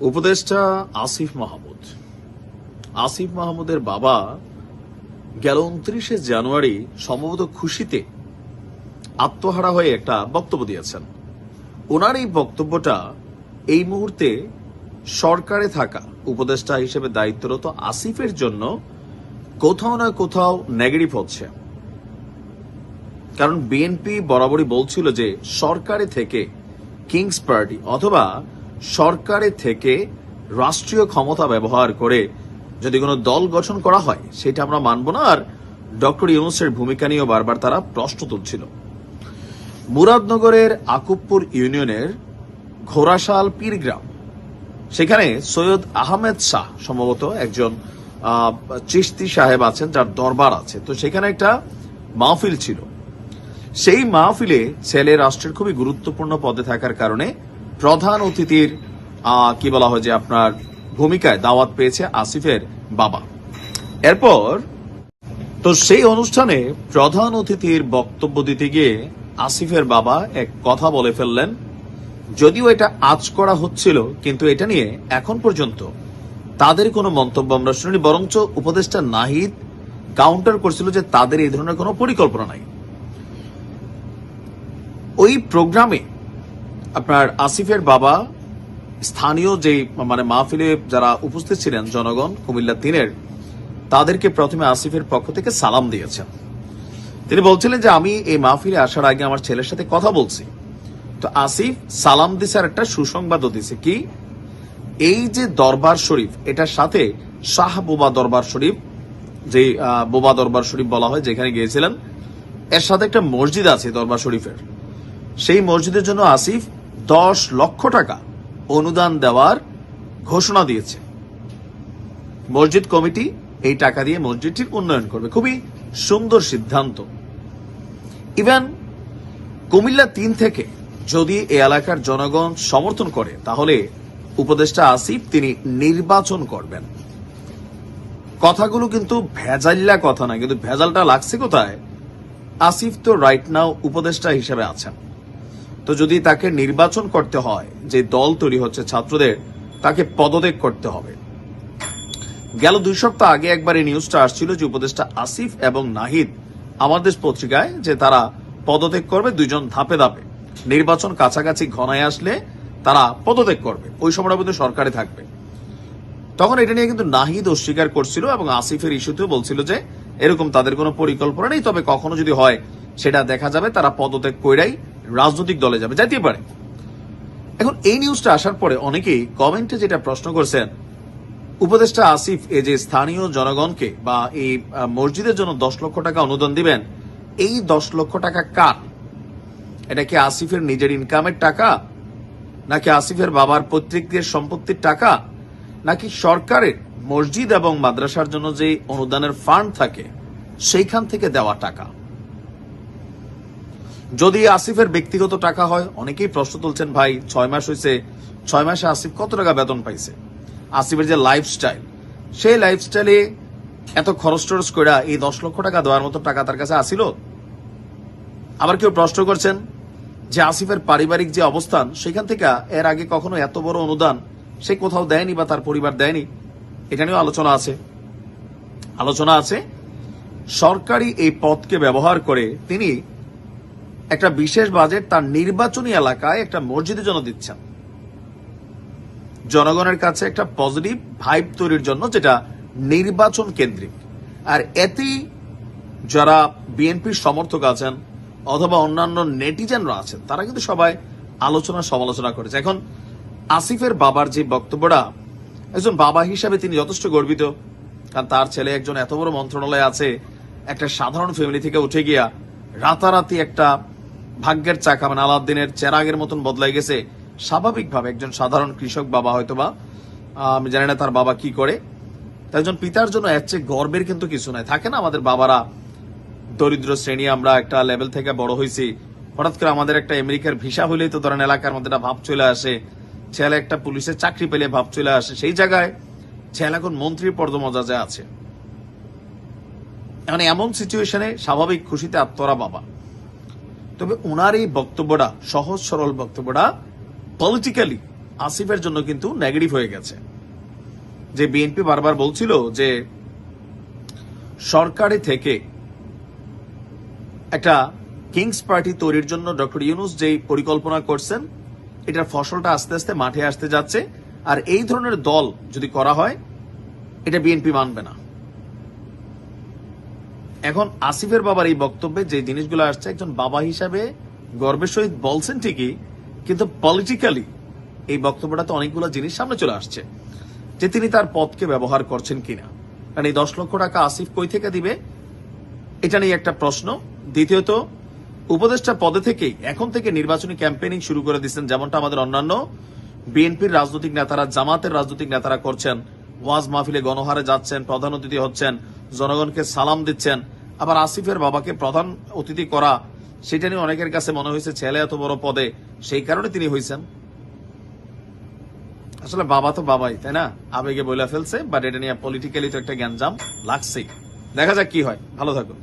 উপদেষ্টা আসিফ মাহমুদ। আসিফ মাহমুদের বাবা গেল উনত্রিশে জানুয়ারি সম্ভবত খুশিতে আত্মহারা হয়ে একটা বক্তব্য দিয়েছেন। ওনার এই বক্তব্যটা এই মুহূর্তে সরকারে থাকা উপদেষ্টা হিসেবে দায়িত্বরত আসিফের জন্য কোথাও না কোথাও নেগেটিভ হচ্ছে। কারণ বিএনপি বরাবরই বলছিল যে সরকারে থেকে কিংস পার্টি অথবা সরকারে থেকে রাষ্ট্রীয় ক্ষমতা ব্যবহার করে যদি কোনো দল গঠন করা হয়, সেটা আমরা মানব না। আর ডক্টর ইউনুসের ভূমিকা নিয়েও বারবার তারা প্রশ্ন তুলছিল। মুরাদনগরের আকুবপুর ইউনিয়নের ঘোড়াশাল পীরগ্রাম। সেখানে সৈয়দ আহমেদ শাহ সম্ভবত একজন চিশতি সাহেব আছেন, যার দরবার আছে। তো সেখানে একটা মাহফিল ছিল। সেই মাহফিলে ছেলে রাষ্ট্রের খুবই গুরুত্বপূর্ণ পদে থাকার কারণে প্রধান অতিথির কি বলা হয় যে আপনার ভূমিকায় দাওয়াত পেয়েছে আসিফের বাবা। এরপর, তো সেই অনুষ্ঠানে প্রধান অতিথির বক্তব্য দিতে গিয়ে আসিফের বাবা এক কথা বলে ফেললেন, যদিও এটা আজ করা হচ্ছিল, কিন্তু এটা নিয়ে এখন পর্যন্ত তাদের কোনো মন্তব্য আমরা শুনিনি, বরঞ্চ উপদেষ্টা নাহিদ কাউন্টার করছিল যে তাদের এই ধরনের কোনো পরিকল্পনা নাই। ওই প্রোগ্রামে আপনার আসিফের বাবা, স্থানীয় যে মানে মাহফিলে যারা উপস্থিত ছিলেন জনগণ, কুমিল্লা তিনের, তাদেরকে প্রথমে আসিফের পক্ষ থেকে সালাম দিয়েছেন। তিনি বলছিলেন যে, আমি এই মাহফিলে আসার আগে আমার ছেলের সাথে কথা বলছি। তো আসিফ সালাম দিছে আর একটা সুসংবাদও দিছে। কি? এই যে দরবার শরীফ, এটার সাথে শাহ বোবা দরবার শরীফ যে বোবা দরবার শরীফ বলা হয়, যেখানে গিয়েছিলেন, এর সাথে একটা মসজিদ আছে দরবার শরীফের। সেই মসজিদের জন্য আসিফ দশ লক্ষ টাকা অনুদান দেওয়ার ঘোষণা দিয়েছে। মসজিদ কমিটি এই টাকা দিয়ে মসজিদটির উন্নয়ন করবে। খুবই সুন্দর সিদ্ধান্ত। ইভেন কুমিল্লা তিন থেকে যদি এ এলাকার জনগণ সমর্থন করে, তাহলে উপদেষ্টা আসিফ তিনি নির্বাচন করবেন। কথাগুলো কিন্তু ভেজাল্লা কথা না কিন্তু ভেজালটা লাগছে কোথায়? আসিফ তো রাইট নাও উপদেষ্টা হিসেবে আছেন। তো যদি তাকে নির্বাচন করতে হয়, যে দল তৈরি হচ্ছে ছাত্রদের, তাকে পদত্যাগ করতে হবে। গেল দুই সপ্তাহ আগে একবার এই নিউজটা আসছিল যে উপদেষ্টা আসিফ এবং নাহিদ আমার দেশ পত্রিকায় যে তারা পদত্যাগ করবে, দুইজন ধাপে ধাপে। নির্বাচন কাছাকাছি ঘনায় আসলে তারা পদত্যাগ করবে। ওই সময়টা পর্যন্ত সরকারে থাকবে। তখন এটা নিয়ে কিন্তু নাহিদ অস্বীকার করছিল এবং আসিফের ইস্যুতেও বলছিল যে এরকম তাদের কোনো পরিকল্পনা নেই, তবে কখনো যদি হয় সেটা দেখা যাবে, তারা পদত্যাগ কইরাই রাজনৈতিক দলে যাবে যাইতে পারে। এখন এই নিউজটা আসার পরে অনেকেই কমেন্টে যেটা প্রশ্ন করছেন, উপদেষ্টা আসিফ, এই যে স্থানীয় জনগণকে বা এই মসজিদের জন্য দশ লক্ষ টাকা অনুদান দিবেন, এই দশ লক্ষ টাকা কার? এটা কি আসিফের নিজের ইনকামের টাকা? নাকি আসিফের বাবার পৈতৃকদের সম্পত্তির টাকা? নাকি সরকারের মসজিদ এবং মাদ্রাসার জন্য যে অনুদানের ফান্ড থাকে, সেইখান থেকে দেওয়া টাকা? যদি আসিফের ব্যক্তিগত টাকা হয়, অনেকেই প্রশ্ন তুলছেন, ভাই, ছয় মাস হয়েছে ছয় মাসে আসিফ কত টাকা বেতন পাইছে? আসিফের যে লাইফস্টাইল সেই লাইফস্টাইলে এত খরচ টরচ করে এই দশ লক্ষ টাকা দেওয়ার মতো টাকা তার কাছে আসিল? আবার কেউ প্রশ্ন করছেন যে আসিফের পারিবারিক যে অবস্থান, সেখান থেকে এর আগে কখনো এত বড় অনুদান সে কোথাও দেয়নি বা তার পরিবার দেয়নি? এটা নিয়েও আলোচনা আছে। আলোচনা আছে, সরকারি এই পদকে ব্যবহার করে তিনি একটা বিশেষ বাজেট তার নির্বাচনী এলাকায় একটা মসজিদের জন্য দিচ্ছেন। জনগণের কাছে একটা পজিটিভ ভাইব তৈরির জন্য যেটা নির্বাচন কেন্দ্রিক। আর এতেই যারা বিএনপির সমর্থক আছেন অথবা অন্যান্য নেটিজেনরা আছেন, তারা কিন্তু সবাই আলোচনা সমালোচনা করেছে। এখন আসিফের বাবার যে বক্তব্যটা, একজন বাবা হিসাবে তিনি যথেষ্ট গর্বিত, কারণ তার ছেলে একজন এত বড় মন্ত্রণালয়ে আছে, একটা সাধারণ ফ্যামিলি থেকে উঠে গিয়া রাতারাতি একটা ভাগ্যের চাকা মানে আলাদিনের চেরাগের মতন বদলাই গেছে। স্বাভাবিকভাবে একজন সাধারণ কৃষক বাবা হয়তোবা আহ, আমি জানি না তার বাবা কি করে। তাই একজন পিতার জন্য এর চেয়ে গর্বের কিন্তু কিছু নাই। থাকে না আমাদের বাবারা দরিদ্র শ্রেণি আমরা একটা লেভেল থেকে বড় হয়েছি। হঠাৎ করে আমাদের একটা আমেরিকার ভিসা হইলেই তো ধরেন এলাকার মধ্যে একটা ভাব চলে আসে। ছেলে একটা পুলিশের চাকরি পেলে ভাব চলে আসে। সেই জায়গায় ছেলে এখন মন্ত্রীর পর্দমজাজে আছে। এখন এমন সিচুয়েশনে স্বাভাবিক খুশিতে আত্মরা বাবা। তবে ওনার এই বক্তব্যটা, সহজ সরল বক্তব্যটা পলিটিক্যালি আসিফের জন্য কিন্তু নেগেটিভ হয়ে গেছে। যে বিএনপি বারবার বলছিল যে সরকারি থেকে একটা কিংস পার্টি তৈরির জন্য ডক্টর ইউনুস যেই পরিকল্পনা করছেন, এটার ফসলটা আস্তে আস্তে মাঠে আসতে যাচ্ছে। আর এই ধরনের দল যদি করা হয়, এটা বিএনপি মানবে না। এখন আসিফের বাবার এই বক্তব্যে যে জিনিসগুলো আসছে, একজন বাবা হিসাবে গর্বের সহিত বলছেন ঠিকই, কিন্তু পলিটিক্যালি এই বক্তব্যটা তো অনেকগুলো জিনিস সামনে চলে আসছে যে তিনি তার পদকে ব্যবহার করছেন কিনা। কারণ এই দশ লক্ষ টাকা আসিফ কই থেকে দিবে? এটা নিয়ে একটা প্রশ্ন। দ্বিতীয়ত, উপদেষ্টা পদে থেকেই এখন থেকে নির্বাচনী ক্যাম্পেইনিং শুরু করে দিচ্ছেন যেমনটা আমাদের অন্যান্য বিএনপির রাজনৈতিক নেতারা, জামাতের রাজনৈতিক নেতারা করছেন। ওয়াজ মাহফিলে গণহারে যাচ্ছেন, প্রধান অতিথি হচ্ছেন, জনগণকে সালাম দিচ্ছেন। আবার আসিফের বাবাকে প্রধান অতিথি করা, সেটা নিয়ে অনেকের কাছে মনে হয়েছে ছেলে এত বড় পদে, সেই কারণে তিনি হয়েছেন আসলে বাবা তো বাবাই, তাই না? আবেগে বইলা ফেলছে বাট এটা নিয়ে পলিটিক্যালি তো একটা জ্ঞানজাম লাগছেই। দেখা যাক কি হয়। ভালো থাকুন।